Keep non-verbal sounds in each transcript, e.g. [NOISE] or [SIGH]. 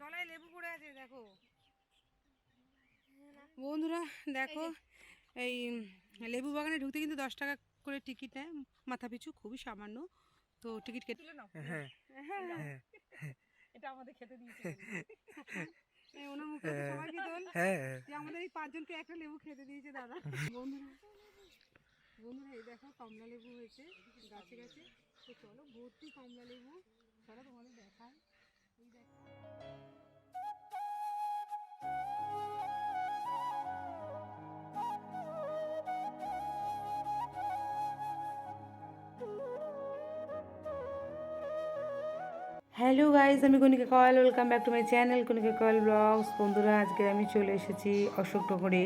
তলায় লেবু পড়ে আছে দেখো। বন্ধুরা দেখো এই লেবু বাগানে ঢুকতে কিন্তু দশ টাকা করে টিকিট নেয়। মাথা পিছু খুবই সামান্য। তো টিকিট কেটে হ্যাঁ হ্যাঁ। এটা আমাদের খেতে দিয়েছে। ওনার মুখে সবাই বিদল হ্যাঁ যে আমাদের এই পাঁচজনকে একটা লেবু খেতে দিয়েছে দাদা। বন্ধুরা বন্ধুরা এই দেখো কমলা লেবু হয়েছে গাছে গাছে। তো চলো ভর্তি কমলা লেবু। চলো তোমাদের দেখায় হ্যালো গাইজ আমি Kanika Koyel welcome back to my channel Kanika Koyel blogs বন্ধুরা, আজকে আমি চলে এসেছি অশোকনগরে।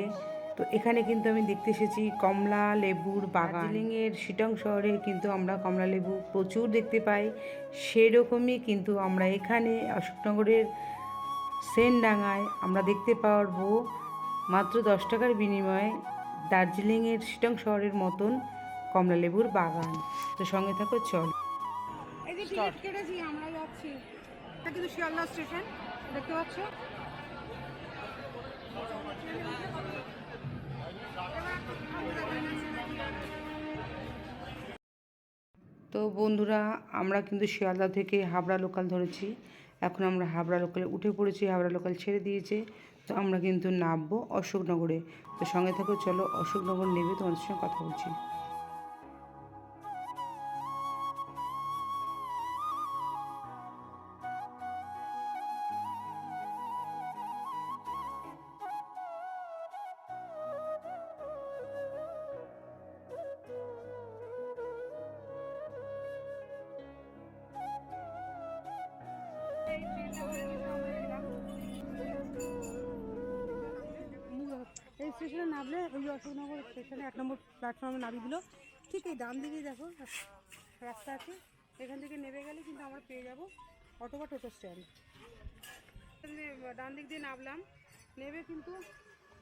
তো এখানে কিন্তু আমি দেখতে এসেছি কমলা লেবুর বাগান। দার্জিলিংয়ের শিটং শহরে কিন্তু আমরা কমলা লেবু প্রচুর দেখতে পাই। সেরকমই কিন্তু আমরা এখানে অশোকনগরের সেনডাঙ্গায় আমরা দেখতে পারব মাত্র দশ টাকার বিনিময়ে দার্জিলিংয়ের শিটং শহরের মতন কমলালেবুর বাগান। তো সঙ্গে থাকো চল। এই যে টিকিট কেটেছি আমরা যাচ্ছি। এটা কিন্তু শিয়ালদা স্টেশন দেখতে পাচ্ছ? তো বন্ধুরা আমরা কিন্তু শিয়ালদা থেকে হাবড়া লোকাল ধরেছি। এখন আমরা হাবড়া লোকালে উঠে পড়েছি, হাবড়া লোকাল ছেড়ে দিয়েছে। তো আমরা কিন্তু নামবো অশোকনগরে। তো সঙ্গে থাকো চলো, অশোকনগর নেবে তোমাদের সঙ্গে কথা বলছি। প্ল্যাটফর্মে দিল ঠিক এই ডান দিকেই দেখো, রাস্তা আছে। এখান থেকে নেমে গেলে কিন্তু আমরা পেয়ে যাব অটো বা টোটো স্ট্যান্ড। ডান দিক দিয়ে নামলাম। নেমে কিন্তু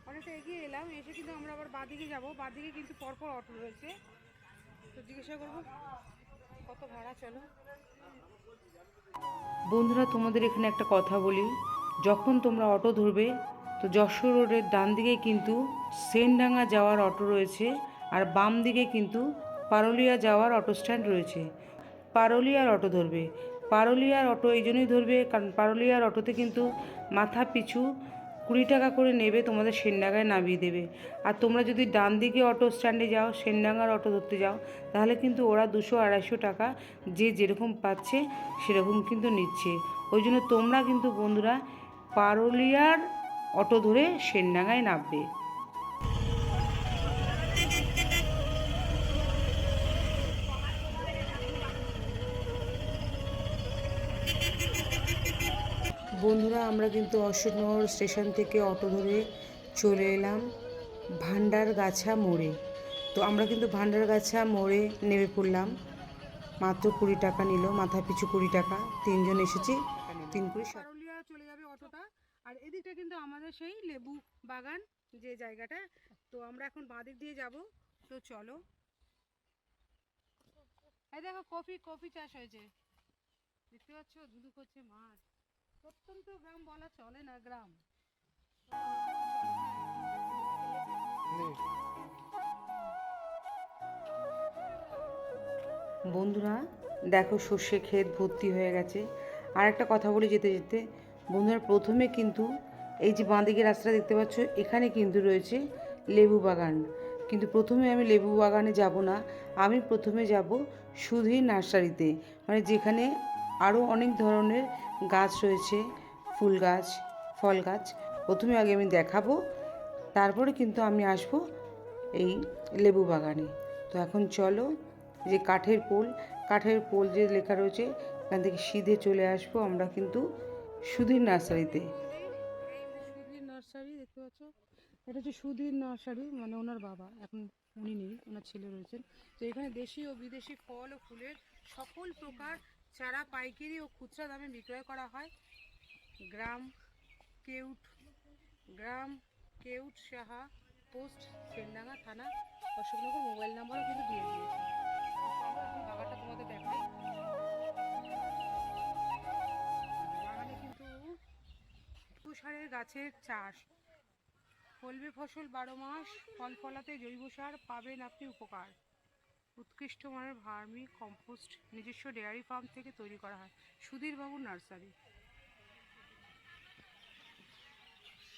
অনেকটা এগিয়ে এলাম। এসে কিন্তু আমরা আবার বাঁদিকে যাব। বাঁদিকে কিন্তু পরপর অটো রয়েছে। তো জিজ্ঞাসা করব, কত ভাড়া চলো? বন্ধুরা, তোমাদের এখানে একটা কথা বলি। যখন তোমরা অটো ধরবে, তো যশোর রোডের ডান দিকে কিন্তু সেনডাঙ্গা যাওয়ার অটো রয়েছে। আর বাম দিকে কিন্তু পারুলিয়া যাওয়ার অটো স্ট্যান্ড রয়েছে। পারুলিয়ার অটো ধরবে। পারুলিয়ার অটো এই জন্যই ধরবে কারণ পারুলিয়ার অটোতে কিন্তু মাথা পিছু কুড়ি টাকা করে নেবে, তোমাদের সেনডাঙ্গায় নামিয়ে দেবে। আর তোমরা যদি ডান দিকে অটো স্ট্যান্ডে যাও, সেনডাঙ্গার অটো ধরতে যাও, তাহলে কিন্তু ওরা দুশো আড়াইশো টাকা যে যেরকম পাচ্ছে সেরকম কিন্তু নিচ্ছে। ওই জন্য তোমরা কিন্তু বন্ধুরা পারুলিয়ার অটো ধরে সেনডাঙ্গায় নামবে। বন্ধুরা, আমরা কিন্তু অশোকনগর স্টেশন থেকে অটো ধরে চলে এলাম ভান্ডারগাছা মোড়ে। তো আমরা কিন্তু ভান্ডারগাছা মোড়ে নেমে পড়লাম। মাত্র কুড়ি টাকা নিল, মাথা পিছু কুড়ি টাকা। তিনজন এসেছি, তিন কুড়ি চলে যাবে অটোটা। আর এদিকটা কিন্তু আমাদের সেই লেবু বাগান যে জায়গাটা। তো আমরা এখন বাঁদিক দিয়ে যাব। তো চলো। এই দেখো, কফি কফি চাষ হয়েছে। দেখতে পাচ্ছ? ধুধু করছে মাঠ প্রত্যন্ত গ্রাম বলা চলে না, গ্রাম। বন্ধুরা, দেখো সর্ষে ক্ষেত ভর্তি হয়ে গেছে। আর একটা কথা বলে যেতে যেতে, বন্ধুরা, প্রথমে কিন্তু এই যে বাঁদিকে রাস্তাটা দেখতে পাচ্ছ, এখানে কিন্তু রয়েছে লেবু বাগান। কিন্তু প্রথমে আমি লেবু বাগানে যাব না, আমি প্রথমে যাব সুধীর নার্সারিতে। মানে যেখানে আরও অনেক ধরনের গাছ রয়েছে, ফুল গাছ, ফল গাছ। প্রথমে আগে আমি দেখাবো, তারপরে কিন্তু আমি আসব এই লেবু বাগানে। তো এখন চলো যে কাঠের পোল কাঠের পোল যে লেখা রয়েছে, এখান থেকে সিধে চলে আসব আমরা কিন্তু সুধীর নার্সারিতে। সুধীর নার্সারি, দেখতে পাচ্ছ? এটা হচ্ছে সুধীর নার্সারি মানে ওনার বাবা, এখন উনি নেই, ওনার ছেলে রয়েছেন। তো এখানে দেশি ও বিদেশি ফল ও ফুলের সকল প্রকার চারা পাইকারি ও খুচরা দামে বিক্রয় করা হয়। গ্রাম কেউট গ্রাম কেউট সাহা পোস্ট, সেনডাঙ্গা থানা, অশোকনগর মোবাইল নাম্বারও কিন্তু দিয়ে দিয়েছে। বাগানটা তোমাদের দেখাই। বাগানে কিন্তু গাছের চাষ। ফলবে ফসল বারো মাস, ফল ফলাতে জৈব সার পাবেন আপনি উপকার। উৎকৃষ্ট মানের ভার্মি কম্পোস্ট নিজস্ব ডেয়ারি ফার্ম থেকে তৈরি করা হয়। সুধীর বাবু নার্সারি।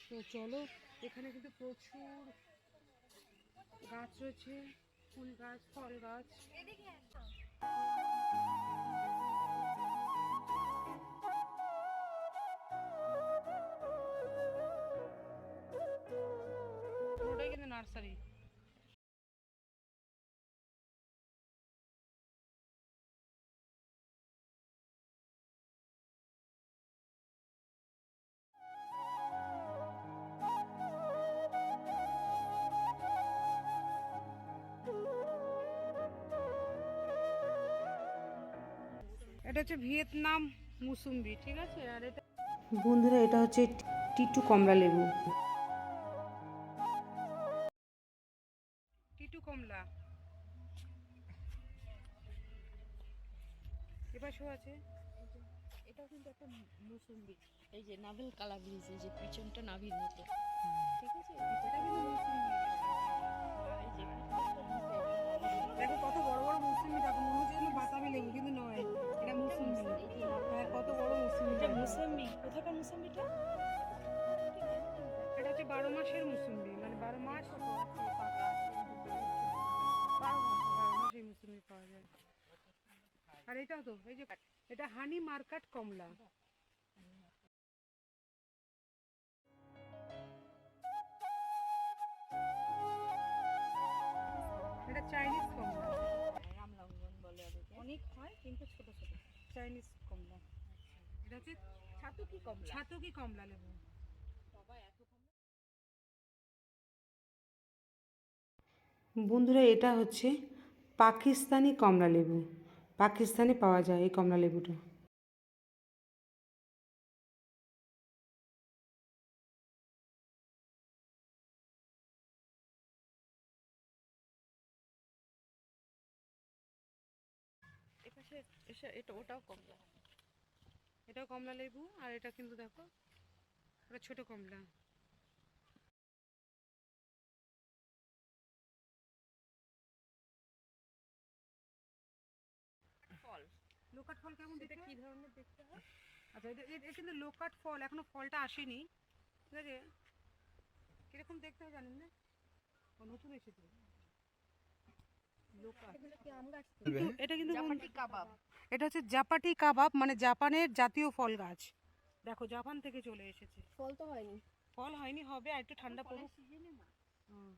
তো চলো, এখানে কিন্তু প্রচুর গাছ রয়েছে, ফুল গাছ, ফল গাছ। কিন্তু নার্সারি। এটা হচ্ছে ভিয়েতনাম মুসুম্বি ঠিক আছে? আর এটা বন্ধুরা এটা হচ্ছে টিটু কমলা লেবু। টিটু কমলা। এপাশেও আছে। এটাও কিন্তু একটা মুসুম্বি। এই যে নাভেল কালা ব্রিজ এই যে পিছনটা নাভির মতো। ঠিক আছে? এটা কিন্তু মুসুম্বি। মাসের মুসুম্বি মানে বারো মাস বারো মাস বারো মাস এই মুসুম্বি পাওয়া যায়। আর এটাও তো এই যে এটা হানি মার্কেট কমলা। এটা চাইনিজ কমলা। রামলঙ্গন বলে অনেক হয় কিন্তু ছোট ছোট। চাইনিজ কমলা। এটা হচ্ছে ছাতু কি কমলা। ছাতকি কমলা লেবু। বন্ধুরা, এটা হচ্ছে পাকিস্তানি কমলা লেবু। পাকিস্তানে পাওয়া যায় এই কমলা লেবুটা। এটা, ওটাও কমলা। এটাও কমলা লেবু, আর এটা কিন্তু দেখো এটা ছোট কমলা। লোকাট ফল কেমন এটা কি ধরনের দেখতে হয়? আচ্ছা এটা এটা কিন্তু লোকাট ফল এখনও ফলটা আসেনি। ঠিক আছে? কীরকম দেখতে হয় জানেন না? ও নতুন এসেছে। এটা কিন্তু কাবাব। এটা হচ্ছে জাপাটি কাবাব মানে জাপানের জাতীয় ফল গাছ। দেখো জাপান থেকে চলে এসেছে। ফল তো হয়নি। ফল হয়নি হবে আর একটু ঠান্ডা পড়ুক। হুম।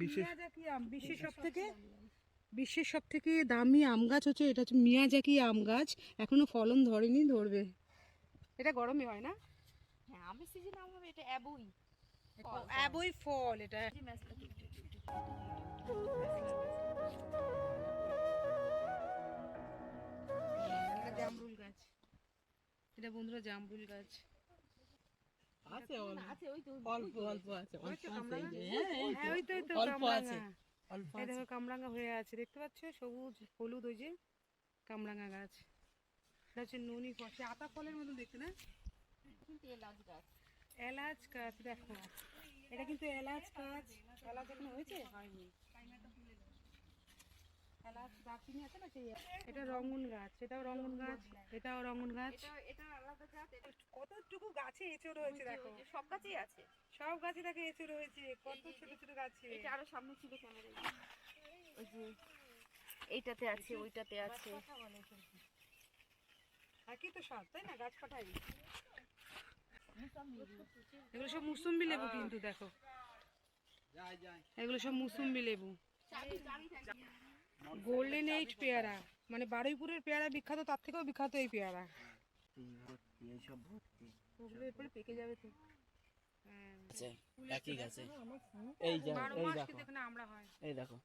বিশ্বের সব থেকে বিশ্বের সব থেকে দামি আম গাছ। হচ্ছে এটা হচ্ছে মিয়াজাকি আম গাছ। এখনও ফলন ধরেনি ধরবে। এটা গরমে হয় না? হ্যাঁ আমের সিজন আম হবে এটা অ্যাবুই ফল, অ্যাবই এটা জামরুল গাছ। এটা বন্ধুরা জামরুল গাছ। আছে অল্প আছে অল্প অল্প আছে অল্প আছে হ্যাঁ, হ্যাঁ অল্প এই দেখো কামরাঙা হয়ে আছে দেখতে পাচ্ছ? সবুজ হলুদ ওই যে কামরাঙা গাছ। এটা হচ্ছে নুনি ফল আতা ফলের মতো দেখতে না? এলাচ গাছ। এলাচ গাছ দেখো। এটা কিন্তু এলাচ গাছ। এলাচ এখানে হয়েছে? হয়নি এলাচ দারচিনি আছে না সেই এটা রঙুন গাছ এটাও রঙুন গাছ এটাও রঙুন গাছ। এটা এটা আলাদা গাছ কতটুকু গাছে এঁচড় হয়েছে দেখো? সব গাছেই আছে। সব গাছে দেখো এঁচড় হয়েছে কত ছোট ছোট গাছে। এটা আরও সামনে ছিল ক্যামেরায় ওই যে এইটাতে আছে ওইটাতে আছে। একই তো স্বাদ তাই না? গাছ পাঠাই এগুলো সব মুসুম্বি লেবু কিন্তু দেখো। এগুলো সব মুসুম্বি লেবু। গোল্ডেন এইট পেয়ারা মানে বারুইপুরের পেয়ারা বিখ্যাত তার থেকেও বিখ্যাত এই পেয়ারা। ওগুলো পেকে যাবে তো। একই গাছে। এই বারো এই মাস দেখো কিন্তু এখানে আমরা হয়। এই দেখো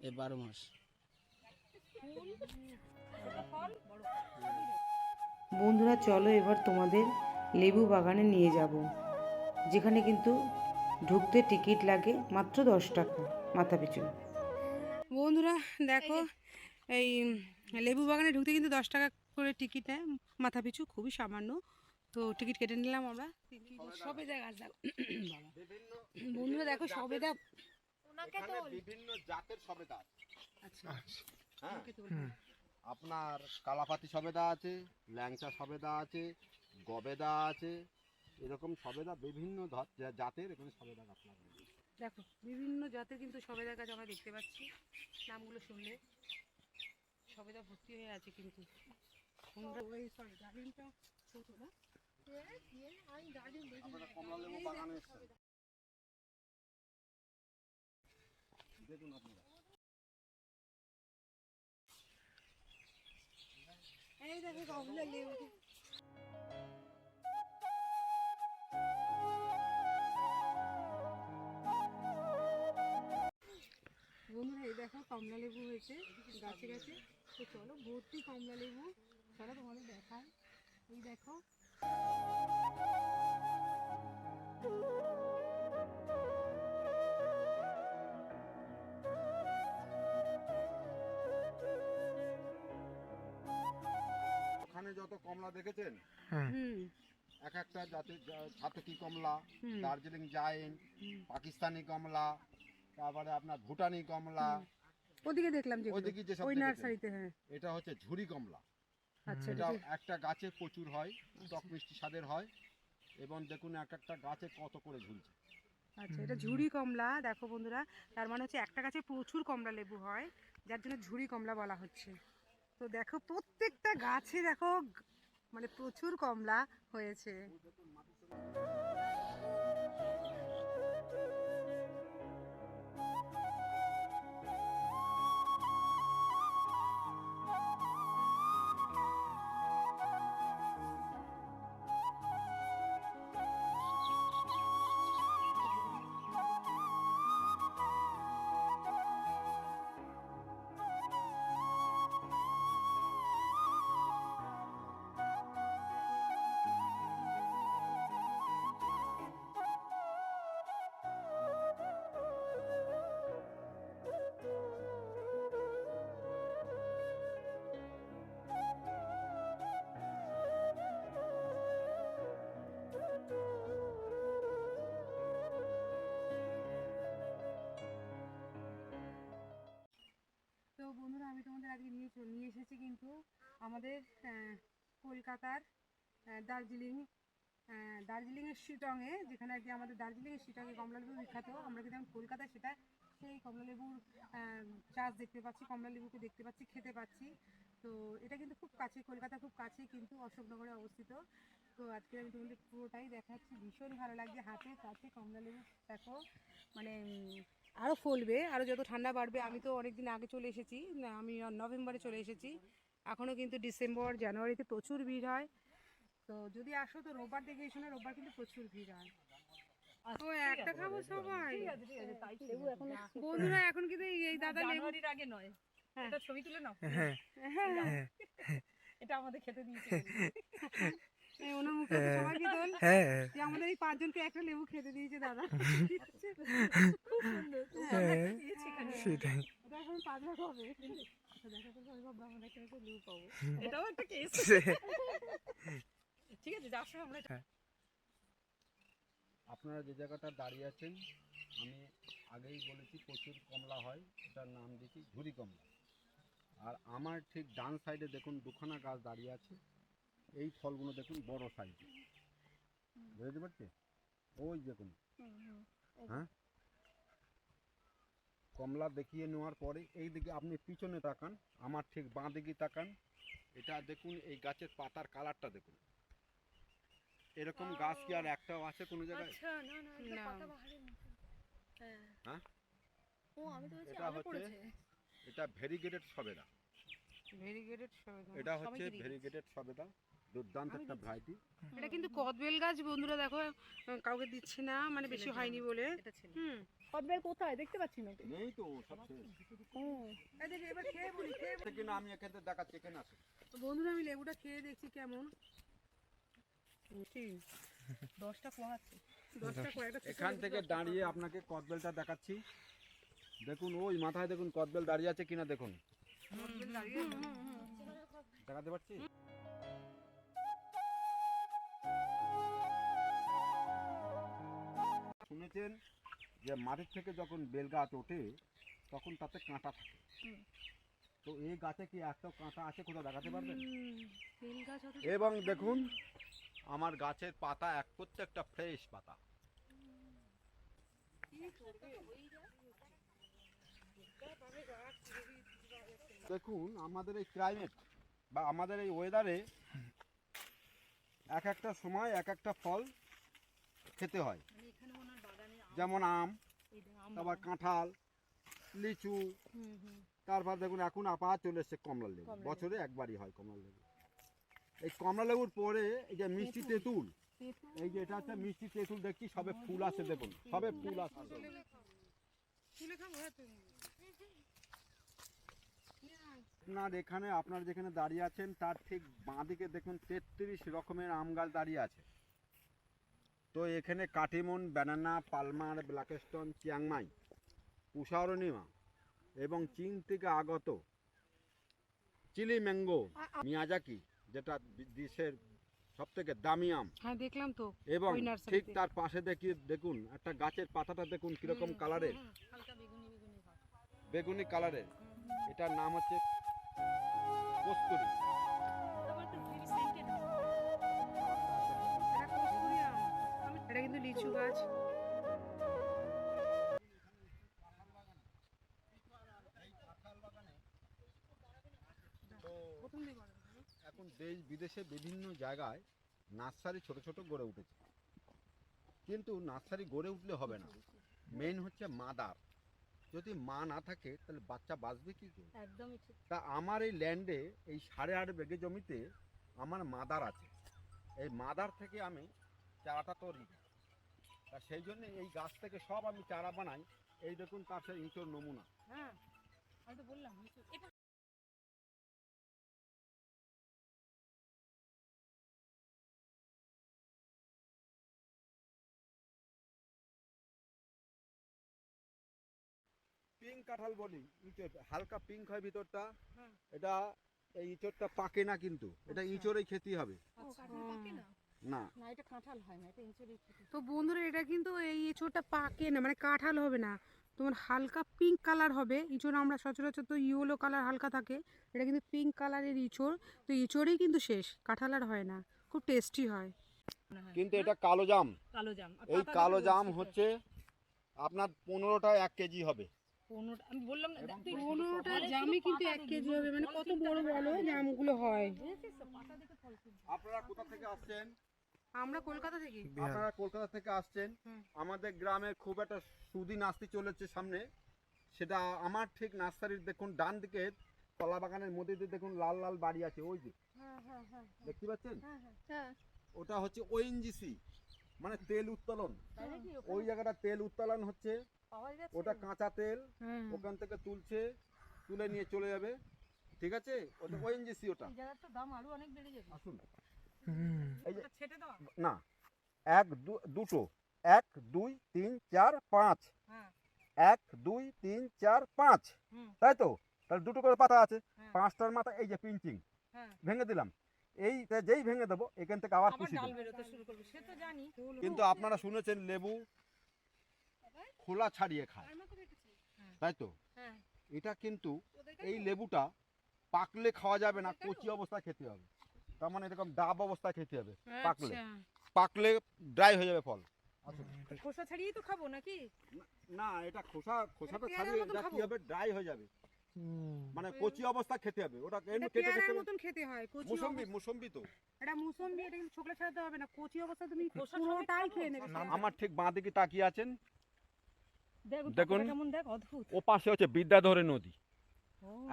এই বারো মাস। বন্ধুরা চলো এবার তোমাদের লেবু বাগানে নিয়ে যাব যেখানে কিন্তু ঢুকতে টিকিট লাগে মাত্র দশ টাকা মাথা পিছু বন্ধুরা দেখো এই লেবু বাগানে ঢুকতে কিন্তু দশ টাকা করে টিকিট নেয় মাথা পিছু খুবই সামান্য। তো টিকিট কেটে নিলাম আমরা। সবেদা গাছ দেখো। বন্ধুরা দেখো সবেদা ওনাকে বিভিন্ন জাতের সবেদা আচ্ছা। হ্যাঁ। আপনার কালাপাতি সবেদা আছে ল্যাংচা সবেদা আছে গবেদা আছে এরকম সবেদা বিভিন্ন জাতের এখানে সবেদা গাছ। দেখো বিভিন্ন জাতের কিন্তু সবেদা গাছ আমরা দেখতে পাচ্ছি। নামগুলো শুনলে সবেদা ভর্তি হয়ে আছে কিন্তু। ওই সরি ডালিমটা ছোট না? দেখুন আপনারা। এই দেখো কমলা লেবু। বন্ধুরা এই দেখো কমলা লেবু হয়েছে গাছে গাছে। তো চলো ভর্তি কমলা লেবু। চলো তোমাদের দেখাই। এই দেখো। ওখানে যত কমলা দেখেছেন? হুম। এক একটা জাতের ছাতকি কমলা দার্জিলিং জাইন হুম। পাকিস্তানি কমলা তারপরে আপনার ভুটানি কমলা। ওদিকে দেখলাম যে ওইদিকে যেসব ওই নার্সারিতে হ্যাঁ। এটা হচ্ছে ঝুরি কমলা। আচ্ছা এটা একটা গাছে প্রচুর হয় টক মিষ্টি স্বাদের হয় এবং দেখুন এক একটা গাছে কত করে ঝুলছে। আচ্ছা এটা ঝুড়ি কমলা দেখো বন্ধুরা তার মানে হচ্ছে একটা গাছে প্রচুর কমলা লেবু হয় যার জন্য ঝুড়ি কমলা বলা হচ্ছে। তো দেখো প্রত্যেকটা গাছে দেখো মানে প্রচুর কমলা হয়েছে। বন্ধুরা, আমি তোমাদের আজকে নিয়ে নিয়ে এসেছি কিন্তু আমাদের কলকাতার দার্জিলিং দার্জিলিংয়ের শিটংয়ে, যেখানে আর কি আমাদের দার্জিলিংয়ের শিটংয়ে কমলালেবু বিখ্যাত। আমরা কিন্তু কলকাতায় সেটা, সেই কমলালেবুর চাষ দেখতে পাচ্ছি, কমলালেবুকে দেখতে পাচ্ছি, খেতে পাচ্ছি। তো এটা কিন্তু খুব কাছে, কলকাতা খুব কাছে কিন্তু অশোকনগরে অবস্থিত। তো আজকে আমি তোমাদের পুরোটাই দেখাচ্ছি। ভীষণ ভালো লাগছে হাতে, কাছে কমলালেবু, দেখো মানে আরও ফলবে আরও যত ঠান্ডা বাড়বে আমি তো অনেক দিন আগে চলে এসেছি না, আমি নভেম্বরে চলে এসেছি। এখনও কিন্তু ডিসেম্বর জানুয়ারিতে প্রচুর ভিড় হয়। তো যদি আসো তো রোববার দেখে এসো না রোববার কিন্তু প্রচুর ভিড় হয়। তো একটা খাব সবাই। বন্ধুরা এখন কিন্তু এই- এই দাদা আগে নয়। হ্যাঁ। এটা ছবি তুলে নাও। হ্যাঁ। এটা আমাদের খেতে দিয়েছে। [LAUGHS] এই ওনার মুখে তো সবাই কি দোল। যে আমাদের এই পাঁচজনকে একটা লেবু খেতে দিয়েছে দাদা। সেটাই। এখন পাঁচ হবে। আচ্ছা, দেখা যাক আমি ভাবলাম আমরা একটা একটা লেবু পাবো। এটাও একটা কেস ঠিক আছে যার সময় আমরা আপনারা যে জায়গাটা দাঁড়িয়ে আছেন আমি আগেই বলেছি প্রচুর কমলা হয় এটার নাম দিয়েছি ঝুরি কমলা। আর আমার ঠিক ডান সাইডে দেখুন দুখানা গাছ দাঁড়িয়ে আছে। এই ফলগুলো দেখুন বড় সাইজে বুঝতে পারছি ওই দেখুন। হ্যাঁ? কমলা দেখিয়ে নেওয়ার পরে এই দিকে আপনি পিছনে তাকান আমার ঠিক বাঁ দিকে তাকান। এটা দেখুন এই গাছের পাতার কালারটা দেখুন। এরকম গাছ কি আর একটাও আছে কোনো জায়গায়? আচ্ছা না না এটা পাতা বাহারের মতো। হ্যাঁ। হ্যাঁ? ও আমি তো এটা হচ্ছে এটা ভেরিগেটেড সবেদা। ভেরিগেটেড এটা হচ্ছে ভেরিগেটেড সবেদা। দুর্দান্ত একটা ভ্যারাইটি এটা কিন্তু কদবেল গাছ বন্ধুরা দেখো কাউকে দিচ্ছে না মানে বেশি হয়নি বলে। হুম। কদবেল কোথায়? দেখতে পাচ্ছি না নেই তো সব শেষ। এই দেখি, এবার খেয়ে বলি খেয়ে বলি। না আমি এখান থেকে দেখাচ্ছি এখানে আছে তো বন্ধুরা আমি লেবুটা খেয়ে দেখছি কেমন। দশটা এখান থেকে দাঁড়িয়ে আপনাকে কদবেলটা দেখাচ্ছি। দেখুন ওই মাথায় দেখুন কদবেল দাঁড়িয়ে আছে কিনা দেখুন। দেখাতে পারছি? শুনেছেন যে মাটির থেকে যখন বেল গাছ ওঠে তখন তাতে কাঁটা থাকে। তো এই গাছে কি এত কাঁটা আছে কোথাও দেখাতে পারবেন? এবং দেখুন আমার গাছের পাতা এক প্রত্যেকটা ফ্রেশ পাতা। দেখুন আমাদের এই ক্লাইমেট বা আমাদের এই ওয়েদারে এক একটা সময় এক একটা ফল খেতে হয় মানে এখানে ওনার বাগানে আম যেমন আম তারপর কাঁঠাল লিচু। তারপর দেখুন এখন আপা চলে এসছে কমলা লেবু। বছরে একবারই হয় কমলা লেবু। এই কমলা লেবুর পরে এই যে মিষ্টি তেঁতুল। এই যে এটা হচ্ছে মিষ্টি তেঁতুল দেখছি সবে ফুল আছে দেখুন সবে ফুল আছে হ্যাঁ আপনার এখানে আপনার যেখানে দাঁড়িয়ে আছেন তার ঠিক বাঁদিকে দেখুন তেত্রিশ রকমের আম গাছ দাঁড়িয়ে আছে। তো এখানে Katimon banana Palmer Blackstone Chiang Mai উষারণিমা এবং চীন থেকে আগত চিলি ম্যাঙ্গো মিয়াজাকি যেটা দেশের সব থেকে দামি আম। হ্যাঁ দেখলাম তো এবং ঠিক তার পাশে দেখি দেখুন একটা গাছের পাতাটা দেখুন কীরকম কালারের। বেগুনি কালারের। এটার নাম হচ্ছে কস্তুরি। এটা কিন্তু লিচু গাছ। এখন দেশ বিদেশে বিভিন্ন জায়গায় নার্সারি ছোট ছোট গড়ে উঠেছে। কিন্তু নার্সারি গড়ে উঠলে হবে না। মেন হচ্ছে মাদার। যদি মা না থাকে তাহলে বাচ্চা বাঁচবে কি করে? একদমই তা আমার এই ল্যান্ডে এই সাড়ে আট বেগে জমিতে আমার মাদার আছে। এই মাদার থেকে আমি চারাটা তৈরি করি। তা সেই জন্য এই গাছ থেকে সব আমি চারা বানাই। এই দেখুন তার সেই ইঁচড় নমুনা। হ্যাঁ আমি তো বললাম পিঙ্ক কাঁঠাল বলি ইঁচড় হালকা পিঙ্ক হয় ভিতরটা। এটা এই ইঁচড়টা পাকে না কিন্তু এটা ইঁচড়েই খেতে হবে। না। না এটা কাঁঠাল হয় না এটা ইঁচড়ের তো বন্ধুরা এটা কিন্তু এই এঁচোড়টা পাকে না মানে কাঁঠাল হবে না। তোমার হালকা পিঙ্ক কালার হবে। ইঁচড় আমরা সচরাচর তো ইয়েলো কালার হালকা থাকে। এটা কিন্তু পিঙ্ক কালারের ইঁচড় তো ইঁচড়েই কিন্তু শেষ কাঁঠাল আর হয় না। খুব টেস্টি হয়। কিন্তু এটা কালো জাম। কালো জাম। এই কালো জাম হচ্ছে আপনার পনেরোটা এক কেজি হবে। আমি বললাম না পনেরোটা জামই কিন্তু এক কেজি হবে মানে কত বড় বড় জামগুলো হয়। আপনারা কোথা থেকে আসছেন? আমরা কলকাতা থেকে? আপনারা কলকাতা থেকে আসছেন। আমাদের গ্রামে খুব একটা সুদিন আসতে চলেছে সামনে। সেটা আমার ঠিক নার্সারির দেখুন ডান দিকে কলা বাগানের মধ্যে দিয়ে দেখুন লাল লাল বাড়ি আছে ওই যে। দেখতে পাচ্ছেন? ওটা হচ্ছে ওএনজিসি মানে তেল উত্তোলন। ওই জায়গাটা তেল উত্তোলন হচ্ছে। ওটা কাঁচা তেল। হ্যাঁ ওখান থেকে তুলছে তুলে নিয়ে চলে যাবে। ঠিক আছে? ওটা ওএনজিসি ওটা। দাম আরও অনেক বেড়ে যাবে। আসুন। এই যে ওটা ছেটে দাও না এক দু- দুটো। এক দুই তিন চার পাঁচ। হ্যাঁ। এক দুই তিন চার পাঁচ। তাই তো? তাহলে দুটো করে পাতা আছে। হ্যাঁ। পাঁচটার মাথা এই যে পিঞ্চিং। হ্যাঁ। ভেঙে দিলাম। এই যেই ভেঙে দেবো এখান থেকে আবার জানি। কিন্তু আপনারা শুনেছেন লেবু খোলা ছাড়িয়ে খায়। তাই তো? হ্যাঁ। এটা কিন্তু এই লেবুটা পাকলে খাওয়া যাবে না কচি অবস্থায় খেতে হবে। তার মানে এরকম ডাব অবস্থায় খেতে হবে পাকলে আচ্ছা। পাকলে। ড্রাই হয়ে যাবে ফল। খোসা ছাড়িয়েই তো খাব নাকি? না এটা খোসা খোসাটা ছাড়িয়ে এটা কি হবে ড্রাই হয়ে যাবে। মানে কচি অবস্থা খেতে হবে ওটা এমনি কেটে খেতে মতন খেতে হয় কচি মুসম্বি মুসম্বি তো। এটা মুসম্বি এটা কিন্তু ছোকলা ছাড়াতে হবে না কচি অবস্থা তুমি পুরোটাই খেয়ে নেবে। আমার ঠিক বাঁ দিকে তাকিয়ে আছেন। দেখুন। দেখ অদ্ভুত। ও পাশে হচ্ছে বিদ্যাধরী নদী।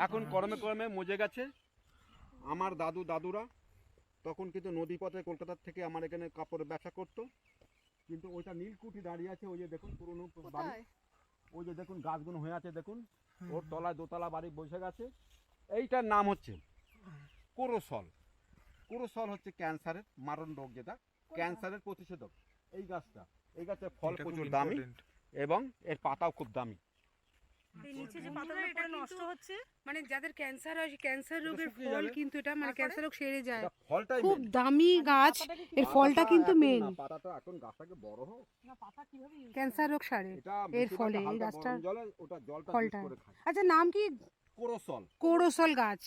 এখন কর্মে কর্মে মজে গেছে। আমার দাদু দাদুরা তখন কিন্তু নদী পথে কলকাতার থেকে আমার এখানে কাপড়ের ব্যবসা করতো। কিন্তু ওইটা নীলকুঠি দাঁড়িয়ে আছে ওই যে দেখুন পুরনো বাড়ি। ওই যে দেখুন গাছগুলো হয়ে আছে দেখুন। ওর তলায় দোতলা বাড়ি বসে গেছে। এইটার নাম হচ্ছে কোরোসল কোরোসল হচ্ছে ক্যান্সারের মারণ রোগ যেটা ক্যান্সারের প্রতিষেধক। এই গাছটা এই গাছের ফল প্রচুর দামি এবং এর পাতাও খুব দামি। নিচে যে পাতাগুলো পড়ে নষ্ট হচ্ছে। মানে যাদের ক্যান্সার হয় ক্যান্সার রোগের ফল কিন্তু এটা মানে ক্যান্সার রোগ সেরে যায়। খুব দামি গাছ এর ফলটা কিন্তু মেন পাতাটা এখন গাছটাকে বড় হোক। ক্যান্সার রোগ সারে এর ফলে এই গাছটার গরম জলে ওটা জলটা ফলটা। খায়। আচ্ছা নাম কি? কোরোসল। কোরোসল গাছ।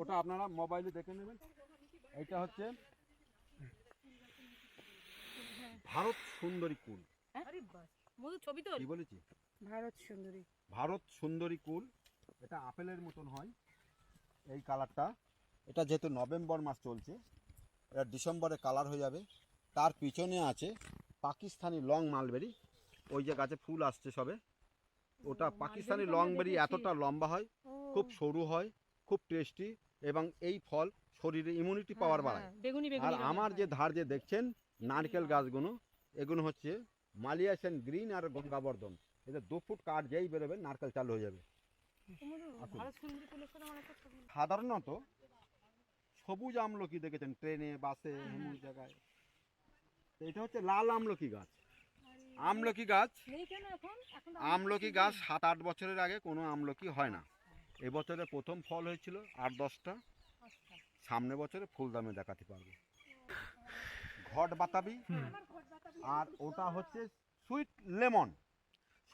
ওটা আপনারা মোবাইলে দেখে নেবেন। এটা হচ্ছে ভারত সুন্দরী কুল। ছবি তো কি বলেছি? ভারত সুন্দরী। ভারত সুন্দরী কুল এটা আপেলের মতন হয় এই কালারটা। এটা যেহেতু নভেম্বর মাস চলছে এটা ডিসেম্বরে কালার হয়ে যাবে। তার পিছনে আছে পাকিস্তানি লং মালবেরি ওই যে গাছে ফুল আসছে সবে। ওটা পাকিস্তানি লং বেরি এতটা লম্বা হয় খুব সরু হয় খুব টেস্টি এবং এই ফল শরীরে ইমিউনিটি পাওয়ার বাড়ায়। হ্যাঁ, আর আমার যে ধার যে দেখছেন নারকেল গাছগুলো এগুলো হচ্ছে মালিয়াসেন গ্রিন আর গঙ্গাবর্ধন। এদের দু ফুট কাঠ যেই বেরোবে নারকেল চালু হয়ে যাবে। সাধারণত সবুজ আমলকি দেখেছেন ট্রেনে বাসে এমন জায়গায়। তো এটা হচ্ছে লাল আমলকি গাছ। আমলকি গাছ আমলকি গাছ সাত আট বছরের আগে কোনো আমলকি হয় না। এবছরে প্রথম ফল হয়েছিল আট দশটা। সামনে বছরে ফুল দামে দেখাতে পারব। ঘট বাতাবি আর ওটা হচ্ছে সুইট লেমন।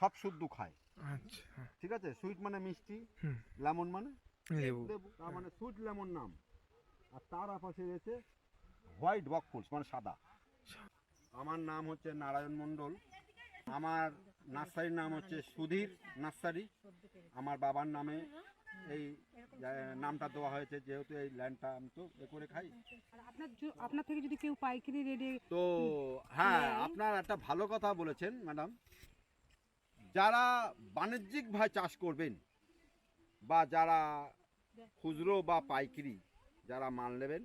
সব শুদ্ধ খায়। আচ্ছা। ঠিক আছে? সুইট মানে মিষ্টি লেমন মানে লেবু। তার মানে সুইট লেমন নাম। আর তার পাশে রয়েছে হোয়াইট বক ফুলস মানে সাদা। আমার নাম হচ্ছে নারায়ণ মণ্ডল। আমার নার্সারির নাম হচ্ছে সুধীর নার্সারি। আমার বাবার নামে এই নামটা দেওয়া হয়েছে যেহেতু এই ল্যান্ডটা আমি তো এ করে খাই। আর আপনার আপনার থেকে যদি কেউ পাইকারি রেডি তো হ্যাঁ আপনার একটা ভালো কথা বলেছেন ম্যাডাম। যারা বাণিজ্যিকভাবে চাষ করবেন বা যারা খুচরো বা পাইকারি যারা মাল নেবেন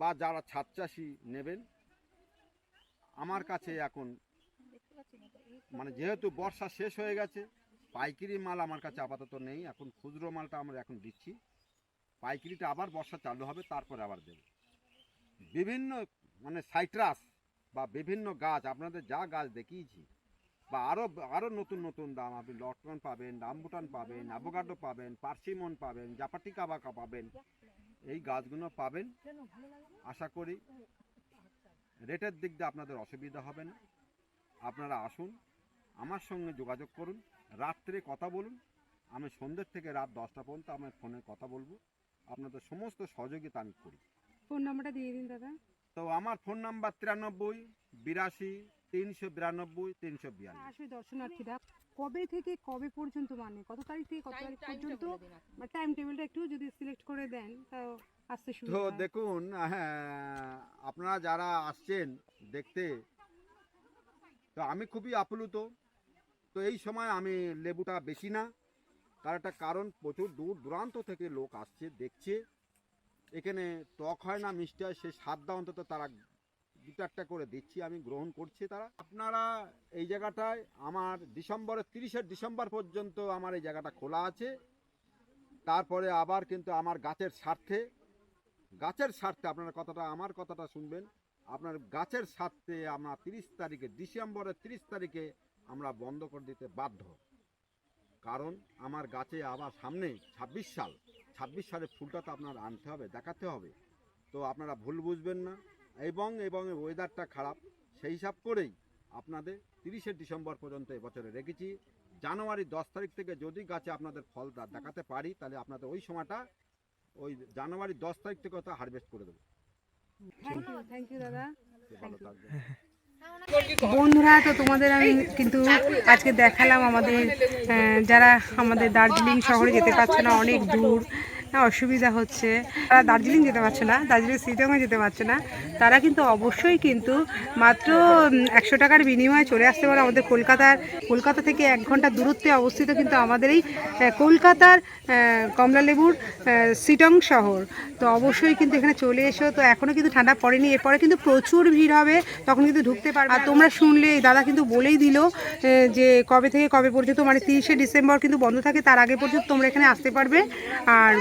বা যারা ছাদ চাষি নেবেন, আমার কাছে এখন মানে যেহেতু বর্ষা শেষ হয়ে গেছে, পাইকারি মাল আমার কাছে আপাতত নেই, এখন খুচরো মালটা আমরা এখন দিচ্ছি। পাইকারিটা আবার বর্ষা চালু হবে, তারপরে আবার দেব। বিভিন্ন মানে সাইট্রাস বা বিভিন্ন গাছ, আপনাদের যা গাছ দেখিয়েছি বা আরও আরও নতুন নতুন দাম আপনি লটকন পাবেন রামবুটান পাবেন অ্যাভোকাডো পাবেন পার্সিমন পাবেন জাপাটিকা বাঁকা পাবেন এই গাছগুলো পাবেন। আশা করি রেটের দিক দিয়ে আপনাদের অসুবিধা হবে না। আপনারা আসুন আমার সঙ্গে যোগাযোগ করুন রাত্রে কথা বলুন। আমি সন্ধ্যের থেকে রাত দশটা পর্যন্ত আমি ফোনে কথা বলব। আপনাদের সমস্ত সহযোগিতা আমি করি। ফোন নাম্বারটা দিয়ে দিন দাদা। তো আমার ফোন নাম্বার তিরানব্বই বিরাশি তিনশো বিরানব্বই তিনশো বিয়াল্লিশ। আসবে দর্শনার্থীরা। কবে থেকে কবে পর্যন্ত মানে কত তারিখ থেকে কত তারিখ পর্যন্ত? আপনি। মানে টাইম টেবিলটা একটু যদি সিলেক্ট করে দেন তাও আসতে শুরু তো দেখুন হ্যাঁ আপনারা যারা আসছেন দেখতে তো আমি খুবই আপ্লুত। তো এই সময় আমি লেবুটা বেশি না তার একটা কারণ প্রচুর দূর দূরান্ত থেকে লোক আসছে দেখছে। এখানে টক হয় না মিষ্টি হয় সে স্বাদটা অন্তত তারা দু চারটা করে দিচ্ছি, আমি গ্রহণ করছি তারা। আপনারা এই জায়গাটায় আমার ডিসেম্বরের তিরিশের ডিসেম্বর পর্যন্ত আমার এই জায়গাটা খোলা আছে। তারপরে আবার কিন্তু আমার গাছের স্বার্থে গাছের স্বার্থে, আপনার কথাটা, আমার কথাটা শুনবেন, আপনার গাছের স্বার্থে আমরা তিরিশ তারিখে ডিসেম্বরের তিরিশ তারিখে আমরা বন্ধ করে দিতে বাধ্য। কারণ আমার গাছে আবার সামনে ছাব্বিশ সাল, ছাব্বিশ সালে ফুলটা তো আপনার আনতে হবে, দেখাতে হবে। তো আপনারা ভুল বুঝবেন না। এবং এবং ওয়েদারটা খারাপ সেই হিসাব করেই আপনাদের তিরিশে ডিসেম্বর পর্যন্ত এবছরে রেখেছি। জানুয়ারি দশ তারিখ থেকে যদি গাছে আপনাদের ফল দা- দেখাতে পারি তাহলে আপনাদের ওই সময়টা ওই জানুয়ারি দশ তারিখ থেকে ওটা হারভেস্ট করে দেবো। থ্যাংক ইউ দাদা। ভালো থাকবে বন্ধুরা তো তোমাদের আমি কিন্তু আজকে দেখালাম আমাদের যারা আমাদের দার্জিলিং শহরে যেতে পারছে না অনেক দূর। অসুবিধা হচ্ছে। তারা দার্জিলিং যেতে পারছে না, দার্জিলিং সিটংয়ে যেতে পারছে না। তারা কিন্তু অবশ্যই কিন্তু মাত্র একশো টাকার বিনিময়ে চলে আসতে পারে আমাদের কলকাতার, কলকাতা থেকে এক ঘণ্টা দূরত্বে অবস্থিত কিন্তু আমাদের এই কলকাতার কমলালেবুর সিটং শহর। তো অবশ্যই কিন্তু এখানে চলে এসো। তো এখনও কিন্তু ঠান্ডা পড়েনি। এরপরে কিন্তু প্রচুর ভিড় হবে, তখন কিন্তু ঢুকতে পারবে আর তোমরা শুনলে দাদা কিন্তু বলেই দিল যে কবে থেকে কবে পর্যন্ত মানে তিরিশে ডিসেম্বর কিন্তু বন্ধ থাকে, তার আগে পর্যন্ত তোমরা এখানে আসতে পারবে। আর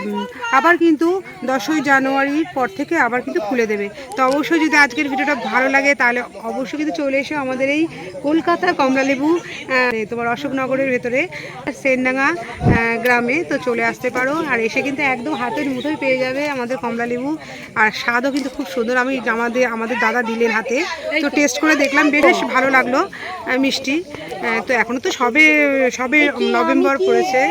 আবার কিন্তু দশই জানুয়ারির পর থেকে আবার কিন্তু খুলে দেবে। তো অবশ্যই যদি আজকের ভিডিওটা ভালো লাগে, তাহলে অবশ্যই কিন্তু চলে এসো আমাদের এই কলকাতা কমলালেবু তোমার অশোকনগরের ভেতরে সেনডাঙ্গা গ্রামে। তো চলে আসতে পারো, আর এসে কিন্তু একদম হাতের মুঠোয় পেয়ে যাবে আমাদের কমলালেবু। আর স্বাদও কিন্তু খুব সুন্দর। আমি আমাদের আমাদের দাদা দিলেন হাতে। তো টেস্ট করে দেখলাম, বেশ ভালো লাগল মিষ্টি। তো এখনও তো সবে সবে নভেম্বর পড়েছে।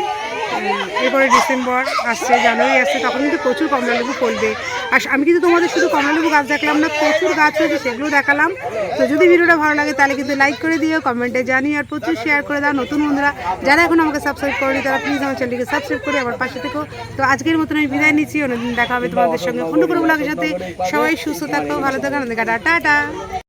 এরপরে ডিসেম্বর আসছে, জানুয়ারি আসছে, তখন কিন্তু প্রচুর কমলালেবু ফলবে। আর আমি কিন্তু তোমাদের শুধু কমলালেবু গাছ দেখলাম না, প্রচুর গাছ হয়েছে, সেগুলো দেখালাম। তো যদি ভিডিওটা ভালো লাগে, তাহলে কিন্তু লাইক করে দিও কমেন্টে জানিয়ে আর প্রচুর শেয়ার করে দাও নতুন বন্ধুরা। যারা এখন আমাকে সাবস্ক্রাইব করেনি, তারা প্লিজ আমার চ্যানেলটিকে সাবস্ক্রাইব করে আমার পাশে থেকো। তো আজকের মতন আমি বিদায় নিচ্ছি, অন্যদিন দেখা হবে তোমাদের সঙ্গে অন্য কোনো ব্লগের সাথে। সবাই সুস্থ থাকো, ভালো থাকো টাটা।